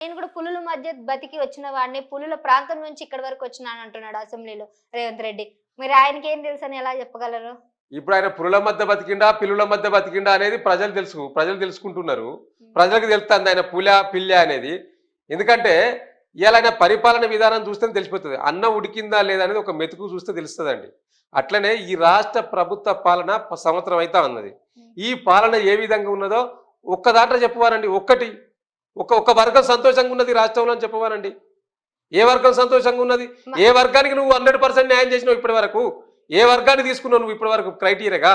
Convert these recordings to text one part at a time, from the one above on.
నేను కూడా పులుల మధ్య బతికి వచ్చిన వాడిని పులుల ప్రాంతం నుంచి ఇక్కడ వరకు వచ్చినాను అంటున్నాడు అసెంబ్లీలో రేవంత్ రెడ్డి. మరి ఆయనకి ఏం తెలుసు అని ఎలా చెప్పగలరు? ఇప్పుడు ఆయన పులుల మధ్య బతికిండా పిల్లుల మధ్య బతికిండా అనేది ప్రజలు తెలుసు ప్రజలు తెలుసుకుంటున్నారు. ప్రజలకు తెలుస్తుంది ఆయన పుల పిల్ల అనేది. ఎందుకంటే ఇవాళ ఆయన పరిపాలన విధానం చూస్తే తెలిసిపోతుంది. అన్నం ఉడికిందా లేదా అనేది ఒక మెతుకు చూస్తే తెలుస్తుందండి. అట్లనే ఈ రాష్ట్ర ప్రభుత్వ పాలన సంవత్సరం అయితే ఉన్నది. ఈ పాలన ఏ విధంగా ఉన్నదో ఒక్క దాంట్లో చెప్పవారండి ఒక్కటి. ఒక ఒక వర్గం సంతోషంగా ఉన్నది రాష్ట్రంలో అని చెప్పవారండి ఏ వర్గం సంతోషంగా ఉన్నది? ఏ వర్గానికి నువ్వు హండ్రెడ్ పర్సెంట్ న్యాయం చేసినావు ఇప్పటి వరకు? ఏ వర్గాన్ని తీసుకున్నావు నువ్వు ఇప్పటి వరకు క్రైటీరియాగా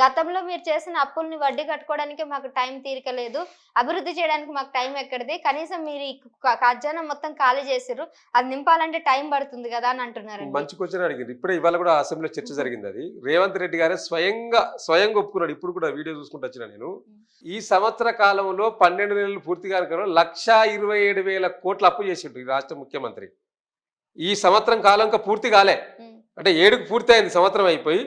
గతంలో మీరు చేసిన అప్పుల్ని వడ్డీ కట్టుకోవడానికి మాకు టైం తీరిక లేదు అభివృద్ధి చేయడానికి మాకు టైం ఎక్కడిది? కనీసం మీరు ఖజానా మొత్తం ఖాళీ చేసిర్రు. అది నింపాలంటే టైం పడుతుంది కదా అని అంటున్నారండి. మంచి క్వశ్చన్ అడిగింది. ఇప్పుడే ఇవాళ కూడా అసెంబ్లీలో చర్చ జరిగింది అది. రేవంత్ రెడ్డి గారే స్వయంగా స్వయంగా ఒప్పుకున్నాడు. ఇప్పుడు కూడా వీడియో చూసుకుంటూ వచ్చిన నేను. ఈ సంవత్సర కాలంలో పన్నెండు నెలలు పూర్తి కాని లక్ష ఇరవై ఏడు వేల కోట్ల అప్పు చేసిండు ఈ రాష్ట్ర ముఖ్యమంత్రి. ఈ సంవత్సరం కాలం పూర్తి కాలే. అంటే ఏడుకు పూర్తి అయింది సంవత్సరం అయిపోయి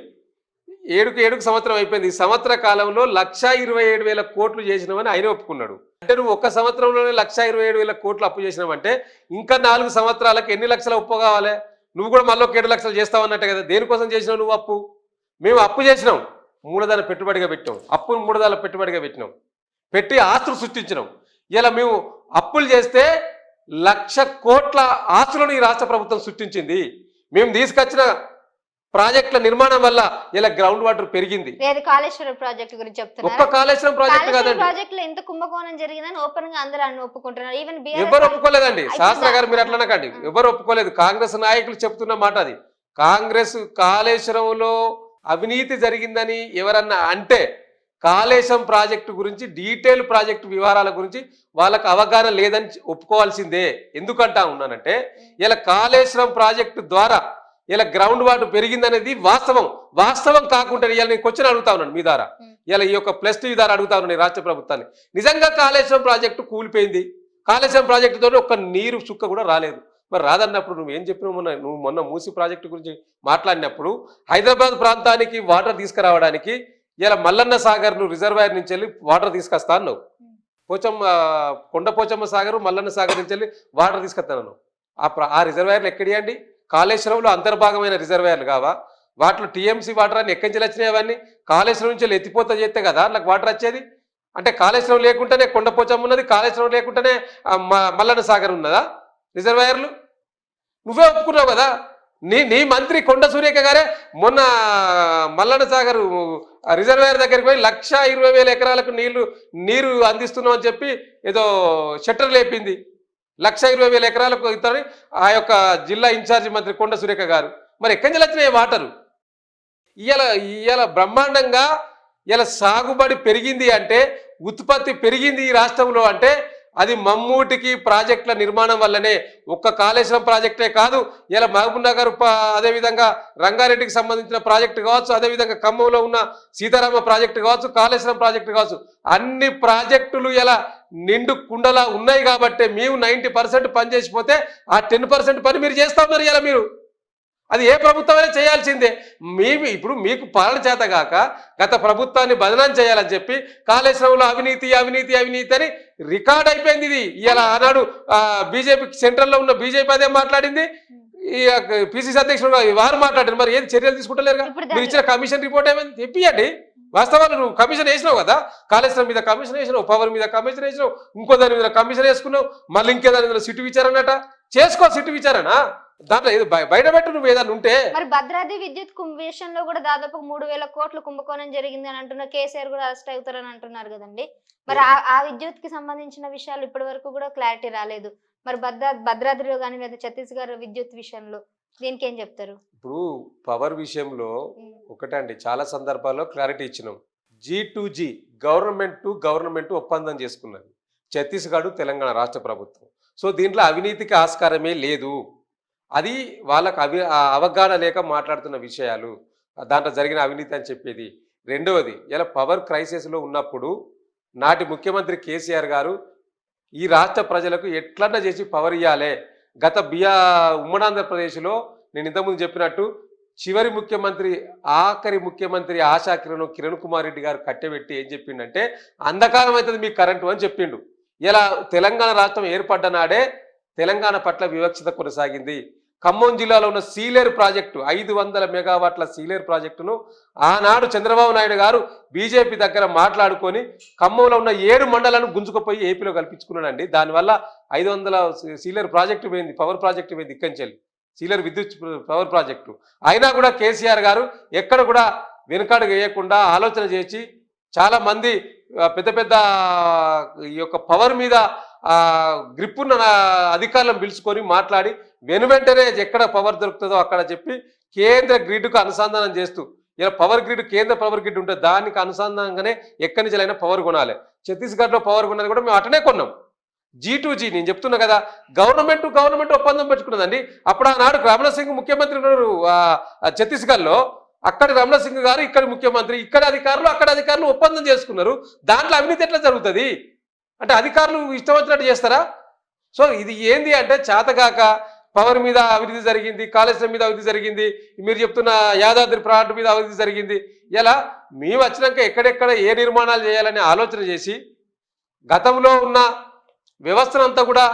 ఏడుకు ఏడుకు సంవత్సరం అయిపోయింది. ఈ సంవత్సర కాలంలో లక్ష ఇరవై ఏడు వేల కోట్లు చేసినామని ఆయన ఒప్పుకున్నాడు. అంటే నువ్వు ఒక్క సంవత్సరంలోనే లక్ష ఇరవై ఏడు వేల కోట్లు అప్పు చేసినావంటే ఇంకా నాలుగు సంవత్సరాలకు ఎన్ని లక్షల అప్పు కావాలి? నువ్వు కూడా మళ్ళీ ఒక ఏడు లక్షలు చేస్తావు అన్నట్టు కదా. దేనికోసం చేసినావు నువ్వు అప్పు? మేము అప్పు చేసినాం. మూలధన పెట్టుబడిగా పెట్టినాం. అప్పును మూలధన పెట్టుబడిగా పెట్టినాం. పెట్టి ఆస్తులు సృష్టించినాం. ఇలా మేము అప్పులు చేస్తే లక్ష కోట్ల ఆస్తులను ఈ రాష్ట్ర ప్రభుత్వం సృష్టించింది. మేము తీసుకొచ్చిన ప్రాజెక్టుల నిర్మాణం వల్ల ఇలా గ్రౌండ్ వాటర్ పెరిగింది. లేదు కాళేశ్వరం ప్రాజెక్ట్ గురించి ఒక్క కాళేశ్వరం ప్రాజెక్ట్ కాదండి. ఎంత కుంభకోణం జరిగిందని ఓపెన్గా అందరూ అన్ని ఒప్పుకుంటున్నారు. ఈవెన్ ఎవరు ఒప్పుకోలేదండి. శాస్త్ర గారు మీరు అట్లా అనకండి ఎవరు ఒప్పుకోలేదు. కాంగ్రెస్ నాయకులు చెప్తున్న మాట అది. కాంగ్రెస్ కాళేశ్వరంలో అవినీతి జరిగిందని ఎవరన్నా అంటే కాళేశ్వరం ప్రాజెక్టు గురించి డీటెయిల్ ప్రాజెక్టు వివరాల గురించి వాళ్ళకు అవగాహన లేదని ఒప్పుకోవాల్సిందే. ఎందుకంటా ఉన్నానంటే ఇలా కాళేశ్వరం ప్రాజెక్టు ద్వారా ఇలా గ్రౌండ్ వాటర్ పెరిగిందనేది వాస్తవం. వాస్తవం కాకుండా ఇలా నేను క్వశ్చన్ అడుగుతా ఉన్నాను మీ ద్వారా. ఇలా ఈ యొక్క ప్లస్ టీ ద్వారా అడుగుతా ఉన్నాను ఈ రాష్ట్ర ప్రభుత్వాన్ని. నిజంగా కాళేశ్వరం ప్రాజెక్టు కూలిపోయింది. కాళేశ్వరం ప్రాజెక్టుతో ఒక్క నీరు చుక్క కూడా రాలేదు. మరి రాదన్నప్పుడు నువ్వు ఏం చెప్పినావు మొన్న? నువ్వు మొన్న మూసి ప్రాజెక్టు గురించి మాట్లాడినప్పుడు హైదరాబాద్ ప్రాంతానికి వాటర్ తీసుకురావడానికి ఇలా మల్లన్న సాగర్ను రిజర్వాయర్ నుంచి వెళ్ళి వాటర్ తీసుకొస్తా అన్నావు. పోచమ్మ కొండ పోచమ్మ సాగర్ మల్లన్న సాగర్ నుంచి వెళ్ళి వాటర్ తీసుకొస్తాను ఆ ఆ రిజర్వాయర్లు ఎక్కడియండి కాళేశ్వరంలో అంతర్భాగమైన రిజర్వాయర్లు కావా? వాటిలో టీఎంసీ వాటర్ అని ఎక్కడి నుంచి వచ్చినాయి అవన్నీ? కాళేశ్వరం నుంచి వెళ్ళి ఎత్తిపోత చేస్తే కదా నాకు వాటర్ వచ్చేది? అంటే కాళేశ్వరం లేకుండానే కొండపోచమ్మ ఉన్నది కాళేశ్వరం లేకుండానే మల్లన్న సాగర్ ఉన్నదా రిజర్వాయర్లు? నువ్వే ఒప్పుకున్నావు కదా? నీ నీ మంత్రి కొండ సూర్యక గారే మొన్న మల్లన్న సాగర్ రిజర్వాయర్ దగ్గరికి పోయి లక్ష ఇరవై వేల ఎకరాలకు నీళ్ళు నీరు అందిస్తున్నాం అని చెప్పి ఏదో షట్టర్ లేపింది. లక్ష ఇరవై వేల ఎకరాలకు ఇతని ఆ యొక్క జిల్లా ఇన్ఛార్జి మంత్రి కొండ సురేఖ గారు. మరి ఎక్కడి నుంచి వచ్చినాయి వాటరు? ఇవాళ ఇవాళ బ్రహ్మాండంగా ఇలా సాగుబడి పెరిగింది అంటే ఉత్పత్తి పెరిగింది ఈ రాష్ట్రంలో అంటే అది మమ్మూటికి ప్రాజెక్టుల నిర్మాణం వల్లనే ఒక్క కాళేశ్వరం ప్రాజెక్టే కాదు ఇలా మహబూబ్ నగర్ అదేవిధంగా రంగారెడ్డికి సంబంధించిన ప్రాజెక్టు కావచ్చు అదేవిధంగా ఖమ్మంలో ఉన్న సీతారామ ప్రాజెక్టు కావచ్చు కాళేశ్వరం ప్రాజెక్టు కావచ్చు అన్ని ప్రాజెక్టులు ఇలా నిండు కుండలా ఉన్నాయి కాబట్టి మేము నైంటీ పర్సెంట్ పని చేసిపోతే ఆ టెన్ పర్సెంట్ పని మీరు చేస్తా మరి ఇలా మీరు. అది ఏ ప్రభుత్వమైనా చేయాల్సిందే. మేము ఇప్పుడు మీకు పాలన చేత కాక గత ప్రభుత్వాన్ని బదనాం చేయాలని చెప్పి కాళేశ్వరంలో అవినీతి అవినీతి అవినీతి అని రికార్డ్ అయిపోయింది ఇది. ఇలా ఆనాడు బీజేపీ సెంట్రల్లో ఉన్న బీజేపీ అదే మాట్లాడింది. ఈ పిసిసి అధ్యక్షుడు వారు మాట్లాడారు. మరి ఏది చర్యలు తీసుకుంటలేరు మీరు ఇచ్చిన కమిషన్ రిపోర్ట్ ఏమైంది? తెప్పియండి. వాస్తవాలు నువ్వు కమిషన్ వేసినావు కదా? కాళేశ్వరం మీద కమిషన్ వేసినావు పవర్ మీద కమిషన్ వేసినావు ఇంకో దాని మీద కమిషన్ వేసుకున్నావు మళ్ళీ ఇంకే దాని మీద సిట్టు విచారనట చేసుకో సిట్టు విచారణ. దాంట్లో ఏదో బయ- బయట పెట్టు నువ్వు ఏదన్నా ఉంటే. మరి భద్రాద్రి విద్యుత్ విషయంలో కూడా దాదాపు మూడు వేల కోట్ల కుంభకోణం జరిగింది అని అంటున్నారు కేసీఆర్ కూడా అరెస్ట్ అవుతారని అంటున్నారు కదండి. మరి ఆ- విద్యుత్కి సంబంధించిన విషయాలు ఇప్పటి వరకు కూడా క్లారిటీ రాలేదు. మరి భద్రా భద్రాద్రిలో కానీ లేదా ఛత్తీస్గఢ్ విద్యుత్ విషయంలో దీనికి ఏం చెప్తారు? ఇప్పుడు పవర్ విషయంలో ఒకటండి చాలా సందర్భాల్లో క్లారిటీ ఇచ్చినాం. G to G government to government ఒప్పందం చేసుకున్నది. ఛత్తీస్గఢ్ తెలంగాణ రాష్ట్ర ప్రభుత్వం. సో దీంట్లో అవినీతికి ఆస్కారమే లేదు. అది వాళ్ళకు అవి అవగాహన లేక మాట్లాడుతున్న విషయాలు దాంట్లో జరిగిన అవినీతి అని చెప్పేది. రెండవది ఇలా పవర్ క్రైసిస్లో ఉన్నప్పుడు నాటి ముఖ్యమంత్రి కేసీఆర్ గారు ఈ రాష్ట్ర ప్రజలకు ఎట్లన్నా చేసి పవర్ ఇవ్వాలి గత బియా ఉమ్మడి ఆంధ్రప్రదేశ్లో నేను ఇంతకుముందు చెప్పినట్టు చివరి ముఖ్యమంత్రి ఆఖరి ముఖ్యమంత్రి ఆశా కిరణ్ కిరణ్ కుమార్ రెడ్డి గారు కట్టెబెట్టి ఏం చెప్పిండంటే అంధకారం అవుతుంది మీకు కరెంటు అని చెప్పిండు. ఇలా తెలంగాణ రాష్ట్రం ఏర్పడ్డ నాడే తెలంగాణ పట్ల వివక్షత కొనసాగింది. ఖమ్మం జిల్లాలో ఉన్న సీలేరు ప్రాజెక్టు ఐదు వందల మెగావాట్ల సీలేరు ప్రాజెక్టును ఆనాడు చంద్రబాబు నాయుడు గారు బీజేపీ దగ్గర మాట్లాడుకొని ఖమ్మంలో ఉన్న ఏడు మండలాలను గుంజుకుపోయి ఏపీలో కల్పించుకున్నాడండి. దానివల్ల ఐదు వందల సీలేరు ప్రాజెక్టు పోయింది పవర్ ప్రాజెక్టు పోయింది ఇక్కంచెల్లి సీలేరు విద్యుత్ పవర్ ప్రాజెక్టు. అయినా కూడా కేసీఆర్ గారు ఎక్కడ కూడా వెనుకాడు వేయకుండా ఆలోచన చేసి చాలామంది పెద్ద పెద్ద ఈ యొక్క పవర్ మీద ఆ, గ్రిప్ ఉన్న అధికారులను పిలుచుకొని మాట్లాడి వెను వెంటనే ఎక్కడ పవర్ దొరుకుతుందో అక్కడ చెప్పి కేంద్ర గ్రిడ్కు అనుసంధానం చేస్తూ ఇలా పవర్ గ్రిడ్ కేంద్ర పవర్ గ్రిడ్ ఉంటే దానికి అనుసంధానంగానే ఎక్కడి నుంచి అయినా పవర్ కొనాలి. ఛత్తీస్గఢ్లో పవర్ కొన్నది కూడా మేము అటనే కొన్నాం. జీ టు జీ నేను చెప్తున్నా కదా గవర్నమెంట్ గవర్నమెంట్ ఒప్పందం పెట్టుకున్నదండి. అప్పుడు ఆనాడు రమణ సింగ్ ముఖ్యమంత్రి ఉన్నారు ఛత్తీస్గఢ్లో. అక్కడ రమణ సింగ్ గారు ఇక్కడ ముఖ్యమంత్రి ఇక్కడ అధికారులు అక్కడ అధికారులు ఒప్పందం చేసుకున్నారు. దాంట్లో అవినీతి ఎట్లా జరుగుతుంది? అంటే అధికారులు ఇష్టం వచ్చినట్టు చేస్తారా? సో ఇది ఏంది అంటే చేతగాక పవర్ మీద అభివృద్ధి జరిగింది కాళేశ్వరం మీద అభివృద్ధి జరిగింది మీరు చెప్తున్న యాదాద్రి ప్రాంట్ మీద అభివృద్ధి జరిగింది. ఇలా మేము వచ్చినాక ఎక్కడెక్కడ ఏ నిర్మాణాలు చేయాలని ఆలోచన చేసి గతంలో ఉన్న వ్యవస్థనంతా కూడా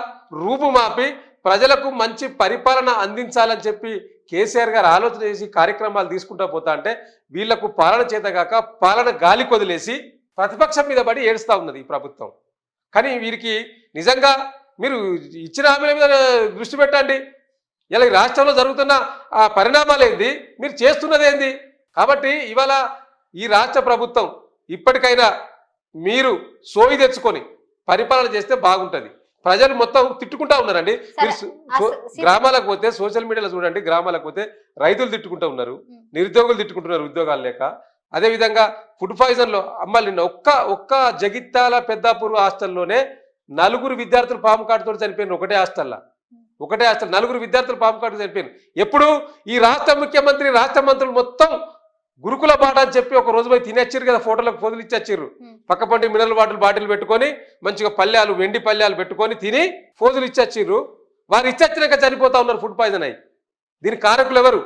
రూపుమాపి ప్రజలకు మంచి పరిపాలన అందించాలని చెప్పి కేసీఆర్ గారు ఆలోచన చేసి కార్యక్రమాలు తీసుకుంటా పోతా అంటే వీళ్ళకు పాలన చేతగాక పాలన గాలి కొదిలేసి ప్రతిపక్షం మీద పడి ఏడుస్తూ ఉన్నది ఈ ప్రభుత్వం. కానీ వీరికి నిజంగా మీరు ఇచ్చిన హామీల మీద దృష్టి పెట్టండి. ఇలా ఈ రాష్ట్రంలో జరుగుతున్న ఆ పరిణామాలు ఏంది? మీరు చేస్తున్నది ఏంది? కాబట్టి ఇవాళ ఈ రాష్ట్ర ప్రభుత్వం ఇప్పటికైనా మీరు సోయి తెచ్చుకొని పరిపాలన చేస్తే బాగుంటుంది. ప్రజలు మొత్తం తిట్టుకుంటా ఉన్నారండి. మీరు గ్రామాలకు పోతే సోషల్ మీడియాలో చూడండి గ్రామాలకు పోతే రైతులు తిట్టుకుంటూ ఉన్నారు. నిరుద్యోగులు తిట్టుకుంటున్నారు ఉద్యోగాలు లేక. అదేవిధంగా ఫుడ్ పాయిజన్లో అమ్మ నిన్న ఒక్క ఒక్క జగిత్యాల పెద్దాపూర్ హాస్టల్లోనే నలుగురు విద్యార్థులు పాము కాటుతో చనిపోయినారు. ఒకటే హాస్టల్లో. ఒకటే హాస్టల్. నలుగురు విద్యార్థులు పాము కాటు చనిపోయినారు. ఎప్పుడు? ఈ రాష్ట్ర ముఖ్యమంత్రి రాష్ట్ర మంత్రులు మొత్తం గురుకుల బాట అని చెప్పి ఒక రోజు పోయి తినేచ్చారు కదా ఫోటోలకు పొదులు ఇచ్చారు ఉం. పక్క పంటి మినరల్ వాటర్ బాటిల్ పెట్టుకొని మంచిగా పల్లెలు వెండి పల్లెలు పెట్టుకొని తిని ఫోజులు ఇచ్చొచ్చిర్రు. వారు ఇచ్చొచ్చినాక చనిపోతా ఉన్నారు ఫుడ్ పాయిజన్ అయ్యి దీనికి కారకులు ఎవరు?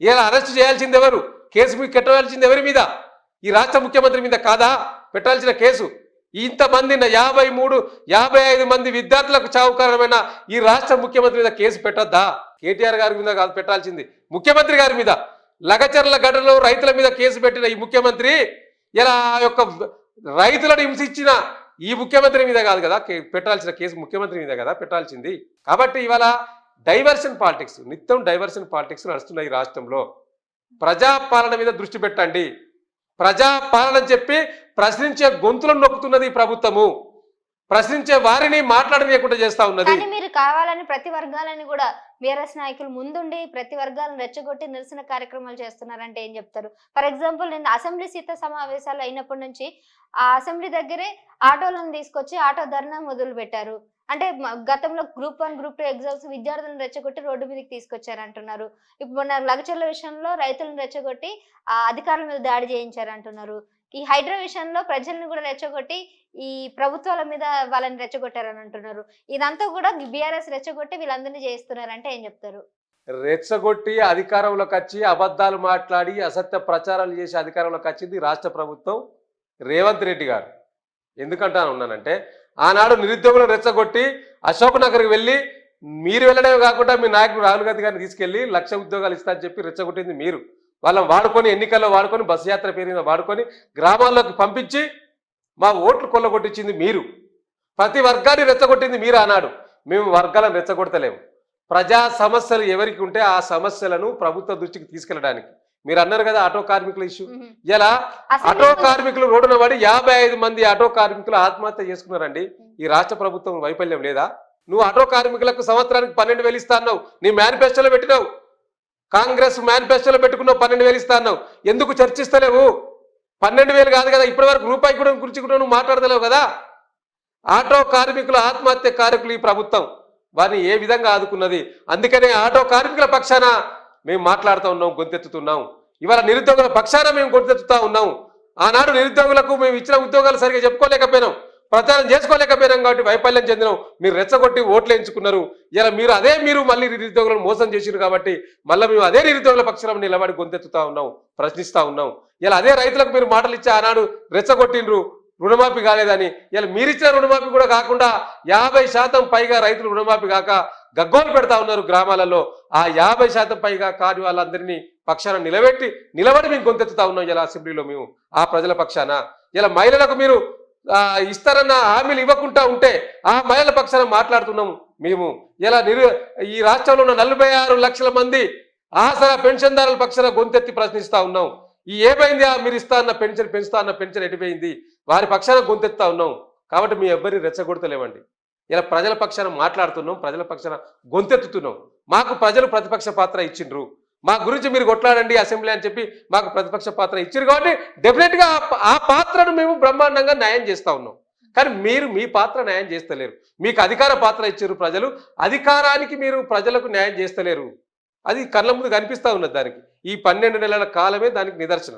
ఇలా అరెస్ట్ చేయాల్సింది ఎవరు? కేసు మీకు పెట్టవలసింది ఎవరి మీద? ఈ రాష్ట్ర ముఖ్యమంత్రి మీద కాదా? పెట్టాల్సిన కేసు. ఇంతమంది యాభై మూడు యాభై ఐదు మంది విద్యార్థులకు చావు కారణమైన ఈ రాష్ట్ర ముఖ్యమంత్రి మీద కేసు పెట్టొద్దా? కేటీఆర్ గారి మీద కాదు పెట్టాల్సింది. ముఖ్యమంత్రి గారి మీద. లగచర్ల గడలో రైతుల మీద కేసు పెట్టిన ఈ ముఖ్యమంత్రి ఇలా ఆ యొక్క రైతులను హింసించిన ఈ ముఖ్యమంత్రి మీద కాదు కదా? పెట్టాల్సిన కేసు ముఖ్యమంత్రి మీద కదా? పెట్టాల్సింది. కాబట్టి ఇవాళ డైవర్షన్ పాలిటిక్స్ నిత్యం డైవర్షన్ పాలిటిక్స్ నడుస్తున్నాయి ఈ రాష్ట్రంలో. ప్రజాపాలన మీద దృష్టి పెట్టండి. ప్రజాపాలన చెప్పి ప్రశ్నించే గొంతులను నొక్కుతున్నది ప్రభుత్వము. ప్రశ్నించే వారిని మాట్లాడనీయకుండా చేస్తా ఉన్నది. కానీ మీరు కావాలని ప్రతి వర్గాలని కూడా బీఆర్ఎస్ నాయకులు ముందుండి ప్రతి వర్గాలను రెచ్చగొట్టి నిరసన కార్యక్రమాలు చేస్తున్నారంటే ఏం చెప్తారు? ఫర్ ఎగ్జాంపుల్ నేను అసెంబ్లీ సీత సమావేశాలు అయినప్పటి నుంచి ఆ అసెంబ్లీ దగ్గరే ఆటోలను తీసుకొచ్చి ఆటో ధర్నా మొదలు పెట్టారు అంటే గతంలో group one group two exams విద్యార్థులను రెచ్చగొట్టి రోడ్డు మీదకి తీసుకొచ్చారు అంటున్నారు ఇప్పుడు మొన్న లగచర్ల విషయంలో రైతులను రెచ్చగొట్టి ఆ అధికారుల మీద దాడి చేయించారు అంటున్నారు ఈ హైడ్రా విషయంలో ప్రజలను కూడా రెచ్చగొట్టి ఈ ప్రభుత్వాల మీద వాళ్ళని రెచ్చగొట్టారని అంటున్నారు ఇదంతా కూడా బీఆర్ఎస్ రెచ్చగొట్టి వీళ్ళందరినీ చేస్తున్నారంటే ఏం చెప్తారు? రెచ్చగొట్టి అధికారంలోకి వచ్చి అబద్ధాలు మాట్లాడి అసత్య ప్రచారాలు చేసి అధికారంలోకి వచ్చింది రాష్ట్ర ప్రభుత్వం రేవంత్ రెడ్డి గారు. ఎందుకంటాను ఉన్నానంటే ఆనాడు నిరుద్యోగులను రెచ్చగొట్టి అశోక్ నగర్కి వెళ్ళి మీరు వెళ్ళడమే కాకుండా మీ నాయకుడు రాహుల్ గాంధీ గారిని తీసుకెళ్ళి లక్ష ఉద్యోగాలు ఇస్తారని చెప్పి రెచ్చగొట్టింది మీరు. వాళ్ళని వాడుకొని ఎన్నికల్లో వాడుకొని బస్సు యాత్ర పేరు మీద వాడుకొని గ్రామాల్లోకి పంపించి మా ఓట్లు కొల్లగొట్టించింది మీరు. ప్రతి వర్గాన్ని రెచ్చగొట్టింది మీరు ఆనాడు. మేము వర్గాలను రెచ్చగొడతలేము. ప్రజా సమస్యలు ఎవరికి ఉంటే ఆ సమస్యలను ప్రభుత్వ దృష్టికి తీసుకెళ్ళడానికి. మీరు అన్నారు కదా ఆటో కార్మికుల ఇష్యూ. ఇలా ఆటో కార్మికులు రోడ్డున పడి యాభై ఐదు మంది ఆటో కార్మికులు ఆత్మహత్య చేసుకున్నారండి. ఈ రాష్ట్ర ప్రభుత్వం వైఫల్యం లేదా? నువ్వు ఆటో కార్మికులకు సంవత్సరానికి పన్నెండు వేలు ఇస్తా అన్నావు. నీ మేనిఫెస్టోలో పెట్టినావు. కాంగ్రెస్ మేనిఫెస్టోలో పెట్టుకున్నావు పన్నెండు వేలు ఇస్తా అన్నావు. ఎందుకు చర్చిస్తలేవు? పన్నెండు వేలు కాదు కదా ఇప్పటి వరకు రూపాయి కూడా గురించి కూడా నువ్వు మాట్లాడతలేవు కదా? ఆటో కార్మికుల ఆత్మహత్య కారకులు ఈ ప్రభుత్వం. వారిని ఏ విధంగా ఆదుకున్నది? అందుకనే ఆటో కార్మికుల పక్షాన మేము మాట్లాడుతూ ఉన్నాం గొంతెత్తుతున్నాం. ఇవాళ నిరుద్యోగుల పక్షాన మేము గొంతెత్తుతా ఉన్నాం. ఆనాడు నిరుద్యోగులకు మేము ఇచ్చిన ఉద్యోగాలు సరిగా చెప్పుకోలేకపోయినాం. ప్రచారం చేసుకోలేకపోయినాం కాబట్టి వైఫల్యం చెందినాం. మీరు రెచ్చగొట్టి ఓట్లు ఎంచుకున్నారు ఇలా మీరు అదే మీరు మళ్ళీ నిరుద్యోగులను మోసం చేసిరు కాబట్టి మళ్ళీ మేము అదే నిరుద్యోగుల పక్షం నిలబడి గొంతెత్తుతా ఉన్నాం ప్రశ్నిస్తా ఉన్నాం. ఇలా అదే రైతులకు మీరు మాటలు ఇచ్చి ఆనాడు రెచ్చగొట్టిండ్రు రుణమాఫీ కాలేదని. ఇలా మీరిచ్చిన రుణమాఫీ కూడా కాకుండా యాభై శాతం పైగా రైతులు రుణమాఫీ కాక గగ్గోలు పెడతా ఉన్నారు గ్రామాలలో. ఆ యాభై శాతం పైగా కాని వాళ్ళందరినీ పక్షాన నిలబెట్టి నిలబడి మేము గొంతెత్తుతా ఉన్నాం ఇలా అసెంబ్లీలో మేము ఆ ప్రజల పక్షాన. ఇలా మహిళలకు మీరు ఇస్తారన్న హామీలు ఇవ్వకుండా ఉంటే ఆ మహిళల పక్షాన మాట్లాడుతున్నాము మేము. ఇలా నిరు ఈ రాష్ట్రంలో ఉన్న నలభై ఆరు లక్షల మంది ఆసరా పెన్షన్దారుల పక్షాన గొంతెత్తి ప్రశ్నిస్తా ఉన్నాం. ఈ ఏమైంది? ఆ మీరు ఇస్తా అన్న పెన్షన్ పెంచుతా అన్న పెన్షన్ ఎటుపోయింది? వారి పక్షాన గొంతెత్తా ఉన్నాం. కాబట్టి మీ ఎవ్వరిని రెచ్చగొడతలేవండి ఇలా ప్రజల పక్షాన మాట్లాడుతున్నాం ప్రజల పక్షాన గొంతెత్తుతున్నాం. మాకు ప్రజలు ప్రతిపక్ష పాత్ర ఇచ్చిండ్రు. మా గురించి మీరు కొట్లాడండి అసెంబ్లీ అని చెప్పి మాకు ప్రతిపక్ష పాత్ర ఇచ్చారు కాబట్టి డెఫినెట్గా ఆ పాత్రను మేము బ్రహ్మాండంగా న్యాయం చేస్తా ఉన్నాం. కానీ మీరు మీ పాత్ర న్యాయం చేస్తలేరు. మీకు అధికార పాత్ర ఇచ్చారు ప్రజలు. అధికారానికి మీరు ప్రజలకు న్యాయం చేస్తలేరు. అది కళ్ళ ముందు కనిపిస్తా ఉన్నది దానికి. ఈ పన్నెండు నెలల కాలమే దానికి నిదర్శనం.